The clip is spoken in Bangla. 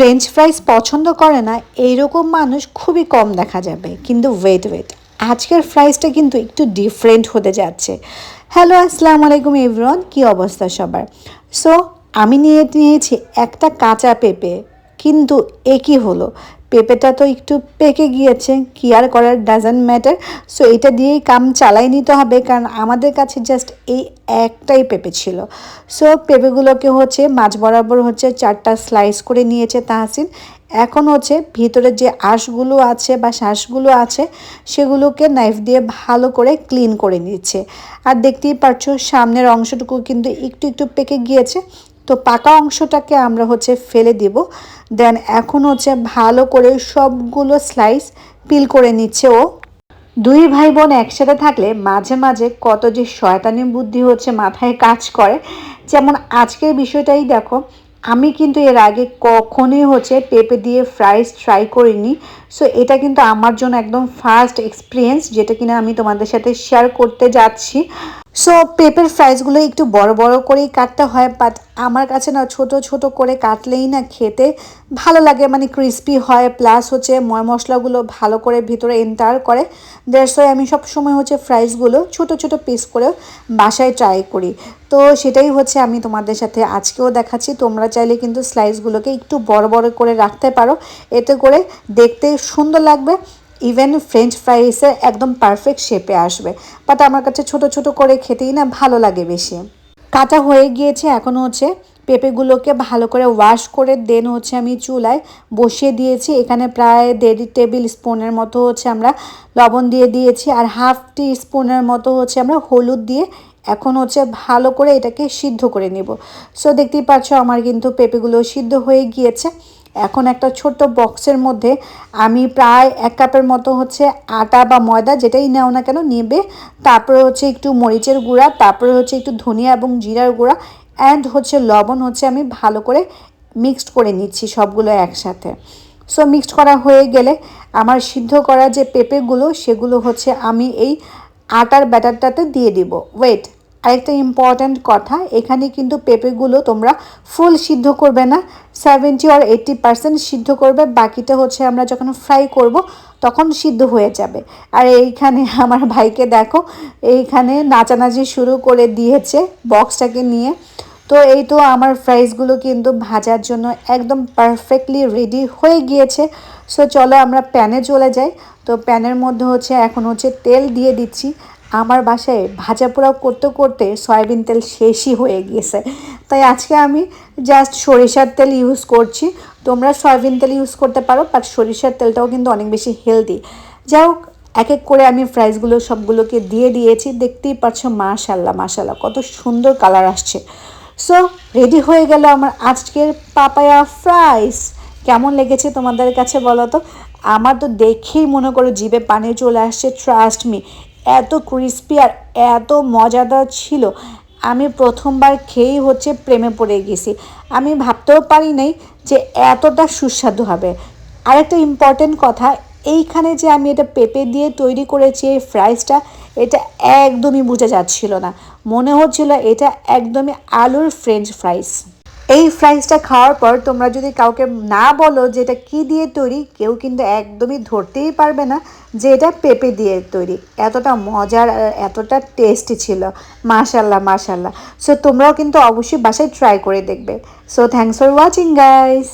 ফ্রেঞ্চ ফ্রাইস পছন্দ করে না, এইরকম মানুষ খুবই কম দেখা যাবে। কিন্তু ওয়েট ওয়েট আজকের ফ্রাইসটা কিন্তু একটু ডিফারেন্ট হতে যাচ্ছে। হ্যালো আসসালামু আলাইকুম এভরিওয়ান কী অবস্থা সবার? সো আমি নিয়ে নিয়েছি একটা কাঁচা পেঁপে। কিন্তু একই হলো? পেঁপেটা তো একটু পেকে গিয়েছে, কি আর করার ডাজেন্ট ম্যাটার সো এটা দিয়েই কাম চালাই নিতে হবে, কারণ আমাদের কাছে জাস্ট এই একটাই পেঁপে ছিল। সো পেঁপেগুলোকে হচ্ছে মাছ বরাবর হচ্ছে চারটা স্লাইস করে নিয়েছে তাহসিন। এখন হচ্ছে ভিতরে যে আঁশগুলো আছে বা শ্বাসগুলো আছে, সেগুলোকে নাইফ দিয়ে ভালো করে ক্লিন করে নিচ্ছে। আর দেখতেই পাচ্ছ, সামনের অংশটুকু কিন্তু একটু একটু পেকে গিয়েছে। তো পাকা অংশটাকে আমরা হচ্ছে ফেলে দিব। দেন এখন হচ্ছে ভালো করে সবগুলো স্লাইস পিল করে নিচ্ছে ও। দুই ভাই বোন একসাথে থাকলে মাঝে মাঝে কত যে শয়তানি বুদ্ধি হচ্ছে মাথায় কাজ করে। যেমন আজকের বিষয়টাই দেখো, আমি কিন্তু এর আগে কখনোই হচ্ছে পেঁপে দিয়ে ফ্রাইস ট্রাই করিনি। সো এটা কিন্তু আমার জন্য একদম ফার্স্ট এক্সপিরিয়েন্স যেটা কিনা আমি তোমাদের সাথে শেয়ার করতে যাচ্ছি। সো পেঁপের ফ্রাইসগুলো একটু বড় বড় করেই কাটতে হয় বাট আমার কাছে না ছোট ছোট করে কাটলেই না খেতে ভালো লাগে মানে ক্রিস্পি হয় প্লাস হচ্ছে ময় মশলাগুলো ভালো করে ভিতরে এন্টার করে। ওয়াই আমি সব সময় হচ্ছে ফ্রাইসগুলো ছোট ছোট পিস করে বাসায় ট্রাই করি। তো সেটাই হচ্ছে আমি তোমাদের সাথে আজকেও দেখাচ্ছি। তোমরা চাইলে কিন্তু স্লাইসগুলোকে একটু বড় বড় করে রাখতে পারো। এতে করে দেখতে সুন্দর লাগবে। ইভেন ফ্রেঞ্চ ফ্রাইসে একদম পারফেক্ট শেপে আসবে। বাট আমার কাছে ছোট ছোট করে খেতেই না ভালো লাগে বেশি। কাটা হয়ে গিয়েছে, এখন হচ্ছে পেঁপেগুলোকে ভালো করে ওয়াশ করে দেন হচ্ছে আমি চুলায় বসিয়ে দিয়েছি। এখানে প্রায় দেড় টেবিল স্পুনের মতো হচ্ছে আমরা লবণ দিয়ে দিয়েছি আর হাফ টি স্পুনের মতো হচ্ছে আমরা হলুদ দিয়ে এখন হচ্ছে ভালো করে এটাকে সিদ্ধ করে নিব। সো দেখতেই পাচ্ছ আমার কিন্তু পেঁপেগুলো সিদ্ধ হয়ে গিয়েছে। এখন একটা ছোট্ট বক্সের মধ্যে আমি প্রায় এক কাপের মতো হচ্ছে আটা বা ময়দা যেটাই নাও না কেন নেবে, তারপরে হচ্ছে একটু মরিচের গুঁড়া, তারপরে হচ্ছে একটু ধনিয়া এবং জিরার গুঁড়া অ্যান্ড হচ্ছে লবণ হচ্ছে আমি ভালো করে মিক্সড করে নিচ্ছি সবগুলো একসাথে। সো মিক্সড করা হয়ে গেলে আমার সিদ্ধ করা যে পেঁপেগুলো, সেগুলো হচ্ছে আমি এই আটার ব্যাটারটাতে দিয়ে দিব। ওয়েট আরেকটা ইম্পর্ট্যান্ট কথা, এখানে কিন্তু পেঁপেগুলো তোমরা ফুল সিদ্ধ করবে না সেভেন্টি আর এইট্টি পার্সেন্ট সিদ্ধ করবে, বাকিটা হচ্ছে আমরা যখন ফ্রাই করব, তখন সিদ্ধ হয়ে যাবে। আর এইখানে আমার ভাইকে দেখো, এইখানে নাচানাচি শুরু করে দিয়েছে বক্সটাকে নিয়ে। তো এই তো আমার ফ্রাইসগুলো কিন্তু ভাজার জন্য একদম পারফেক্টলি রেডি হয়ে গিয়েছে। সো চলো আমরা প্যানে চলে যাই। তো প্যানের মধ্যে হচ্ছে এখন হচ্ছে তেল দিয়ে দিচ্ছি। আমার বাসায় ভাজা পোড়াও করতে করতে সয়াবিন তেল শেষই হয়ে গিয়েছে। তাই আজকে আমি জাস্ট সরিষার তেল ইউজ করছি। তোমরা সয়াবিন তেল ইউজ করতে পারো বাট সরিষার তেলটাও কিন্তু অনেক বেশি হেলদি যাই হোক এক এক করে আমি ফ্রাইসগুলো সবগুলোকে দিয়ে দিয়েছি। দেখতেই পাচ্ছ মাশাল্লাহ মাশাল্লাহ কত সুন্দর কালার আসছে। সো রেডি হয়ে গেল আমার আজকের পাপায়া ফ্রাইস কেমন লেগেছে তোমাদের কাছে বলো তো? আমার তো দেখেই মনে করো জিভে পানি চলে আসছে ট্রাস্ট মি এত ক্রিস্পি আর এত মজাদার ছিল। আমি প্রথমবার খেয়েই হচ্ছে প্রেমে পড়ে গেছি। আমি ভাবতেও পারি নাই যে এতটা সুস্বাদু হবে। আরেকটা ইম্পর্টেন্ট কথা, এইখানে যে আমি এটা পেঁপে দিয়ে তৈরি করেছি এই ফ্রাইসটা এটা একদমই বোঝা যাচ্ছিল না। মনে হচ্ছিল এটা একদমই আলুর ফ্রেঞ্চ ফ্রাইস এই ফ্রাইসটা খাওয়ার পর তোমরা যদি কাউকে না বলো যে এটা কী দিয়ে তৈরি, কেউ কিন্তু একদমই ধরতেই পারবে না যে এটা পেঁপে দিয়ে তৈরি। এতটা মজার, এতটা টেস্টি ছিল। মাশাল্লাহ মাশাল্লাহ সো তোমরাও কিন্তু অবশ্যই বাসায় ট্রাই করে দেখবে। So thanks for watching guys